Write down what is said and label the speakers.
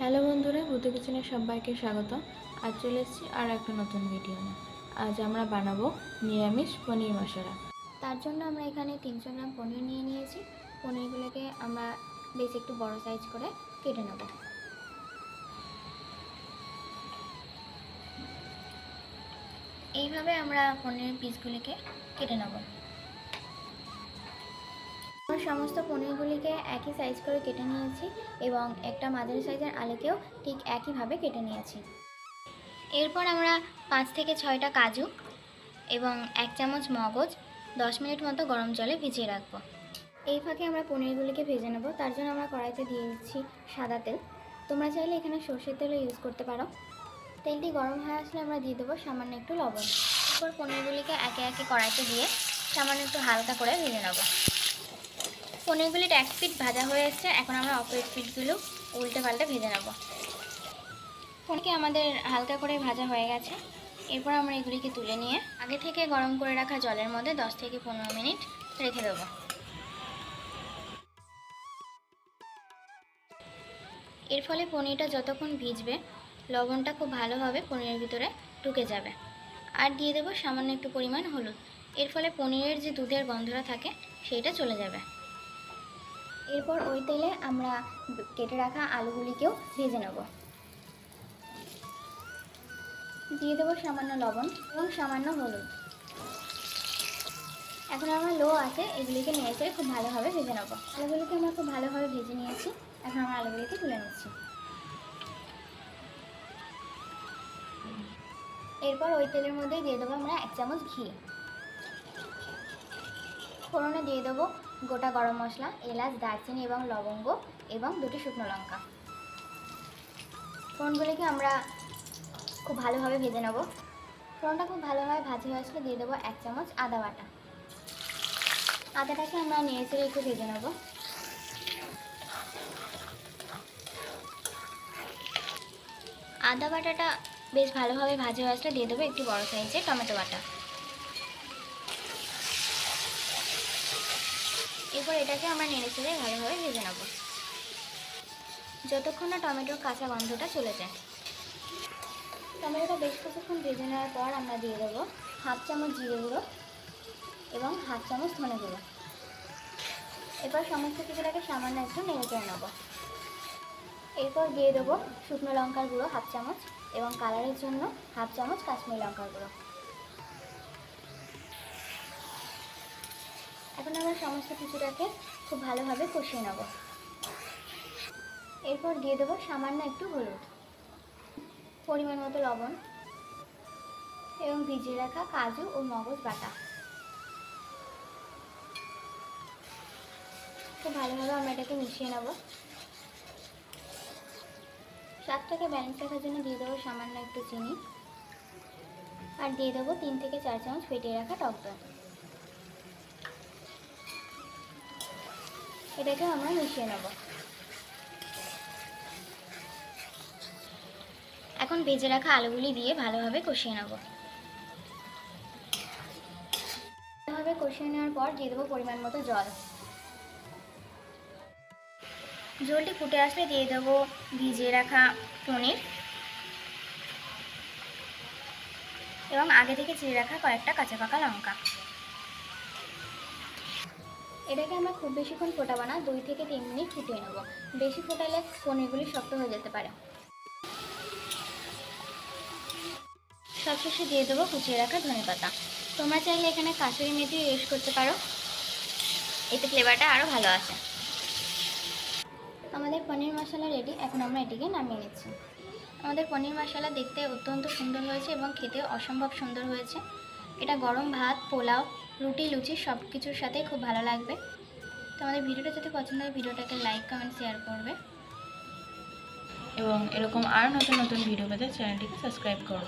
Speaker 1: Hello বন্ধুরা বুদ্ধ কিচেনের সবাইকে স্বাগত আজ চলে এসেছি আর একটা নতুন ভিডিও নিয়ে। আজ আমরা বানাবো নিরামিষ পনির মশলা।
Speaker 2: তার জন্য আমরা এখানে তিনশো গ্রাম পনির নিয়ে নিয়েছি। পনিরগুলোকে আমরা বেশ একটু বড় সাইজ করে কেটে নেব। এইভাবে আমরা পনিরের পিসগুলিকে কেটে নেব। সমস্ত পনিরগুলিকে একই সাইজ করে কেটে নিয়েছি এবং একটা মাঝারি সাইজের আলুকেও ঠিক একইভাবে কেটে নিয়েছি। এরপর আমরা পাঁচ থেকে ছয়টা কাজু এবং এক চামচ মগজ দশ মিনিট মতো গরম জলে ভিজিয়ে রাখব। এই ফাঁকে আমরা পনিরগুলিকে ভেজে নেব। তার জন্য আমরা কড়াইতে দিয়ে দিচ্ছি সাদা তেল। তোমরা চাইলে এখানে সর্ষের তেলও ইউজ করতে পারো। তেলটি গরম হয়ে আসলে আমরা দিয়ে দেবো সামান্য একটু লবণ। এরপর পনিরগুলিকে একে একে কড়াইতে দিয়ে সামান্য একটু হালকা করে ভেজে নেব। পনিরগুলির এক পিঠ ভাজা হয়ে এসছে, এখন আমরা অপর পিঠগুলো উল্টে পাল্টে ভেজে নেব। পনিরকে আমাদের হালকা করে ভাজা হয়ে গেছে। এরপর আমরা এগুলিকে তুলে নিয়ে আগে থেকে গরম করে রাখা জলের মধ্যে দশ থেকে পনেরো মিনিট রেখে দেবো। এর ফলে পনিরটা যতক্ষণ ভিজবে, লবণটা খুব ভালোভাবে পনিরের ভিতরে ঢুকে যাবে। আর দিয়ে দেবো সামান্য একটু পরিমাণ হলুদ। এর ফলে পনিরের যে দুধের গন্ধটা থাকে, সেইটা চলে যাবে। এরপর ওই তেলে আমরা কেটে রাখা আলুগুলিকেও ভেজে নেব। দিয়ে দেবো সামান্য লবণ এবং সামান্য হলুদ। এখন আমার লো আছে, এগুলিকে নিয়েছে খুব ভালোভাবে ভেজে নেব। আলুগুলিকে আমরা খুব ভালোভাবে ভেজে নিয়েছি। এখন আমরা আলুগুলিকে তুলে নিচ্ছি। এরপর ওই তেলের মধ্যে দিয়ে দেবো আমরা এক চামচ ঘি। ফোড়নে দিয়ে দেবো গোটা গরম মশলা, এলাচ, দারচিনি এবং লবঙ্গ এবং দুটি শুকনো লঙ্কা। ফোড়নগুলিকে আমরা খুব ভালোভাবে ভেজে নেব। ফোড়নটা খুব ভালোভাবে ভাজি হয়ে আসলে দিয়ে দেবো এক চামচ আদা বাটা। আদাটাকে আমরা নেড়ে চেড়ে একটু ভেজে নেব। আদা বাটাটা বেশ ভালোভাবে ভাজা হয়ে আসলে দিয়ে দেবো একটি বড় সাইজের টমেটো বাটা। এরপর এটাকে আমরা নেড়ে চেড়ে ভালোভাবে ভেজে নেব। যতক্ষণ না টমেটোর কাঁচা গন্ধটা চলে যায়। টমেটোটা বেশ কিছুক্ষণ ভেজে নেওয়ার পর আমরা দিয়ে দেবো হাফ চামচ জিরে গুঁড়ো এবং হাফ চামচ ধনে গুঁড়ো। এরপর সমস্ত কিছুটাকে সামান্য একটু নেড়ে চেড়ে নেব। এরপর দিয়ে দেবো শুকনো লঙ্কার গুঁড়ো হাফ চামচ এবং কালারের জন্য হাফ চামচ কাশ্মীরি লঙ্কার গুঁড়ো। এখন আমরা সমস্ত কিছুটাকে খুব ভালোভাবে কষিয়ে নেব। এরপর দিয়ে দেবো সামান্য একটু হলুদ। পরিমাণ মতো লবণ এবং ভিজিয়ে রাখা কাজু ও মগজ বাটা। খুব ভালোভাবে আমরা এটাকে মিশিয়ে নেব। স্বাদটাকে ব্যালেন্স রাখার জন্য দিয়ে দেবো সামান্য একটু চিনি। আর দিয়ে দেবো তিন থেকে চার চামচ ফেটিয়ে রাখা টক দই। এটাকে আমরা মিশিয়ে নেব। এখন ভেজে রাখা আলুগুলি দিয়ে ভালোভাবে কষিয়ে নেব। ভালোভাবে কষিয়ে নেওয়ার পর দিয়ে দেবো পরিমাণ মতো জল। জলটি ফুটে আসলে দিয়ে দেবো ভিজিয়ে রাখা পনির। এবং আগে থেকে চিড়ে রাখা কয়েকটা কাঁচা পাকা লঙ্কা। এটাকে আমরা খুব বেশিক্ষণ ফোটাবো না, দুই থেকে তিন মিনিট ফুটিয়ে নেব। বেশি ফোটালে পনিরগুলি শক্ত হয়ে যেতে পারে। সবশেষে দিয়ে দেবো কুচিয়ে রাখা ধনে পাতা। তোমরা চাইলে এখানে কাশুরি মেথি ইউজ করতে পারো। এতে ফ্লেভারটা আরও ভালো আছে আমাদের পনির মশলা রেডি, এখন আমরা এটিকে নামিয়ে নিচ্ছি। আমাদের পনির মশলা দেখতে অত্যন্ত সুন্দর হয়েছে এবং খেতে অসম্ভব সুন্দর হয়েছে। এটা গরম ভাত, পোলাও রুটি, লুচি সব কিছুর সাথেই খুব ভালো লাগবে। তো আমাদের ভিডিওটা যদি পছন্দ হয়, ভিডিওটাকে লাইক কমেন্ট শেয়ার করবে।
Speaker 1: এবং এরকম আরও নতুন নতুন ভিডিও পেতে চ্যানেলটিকে সাবস্ক্রাইব করো।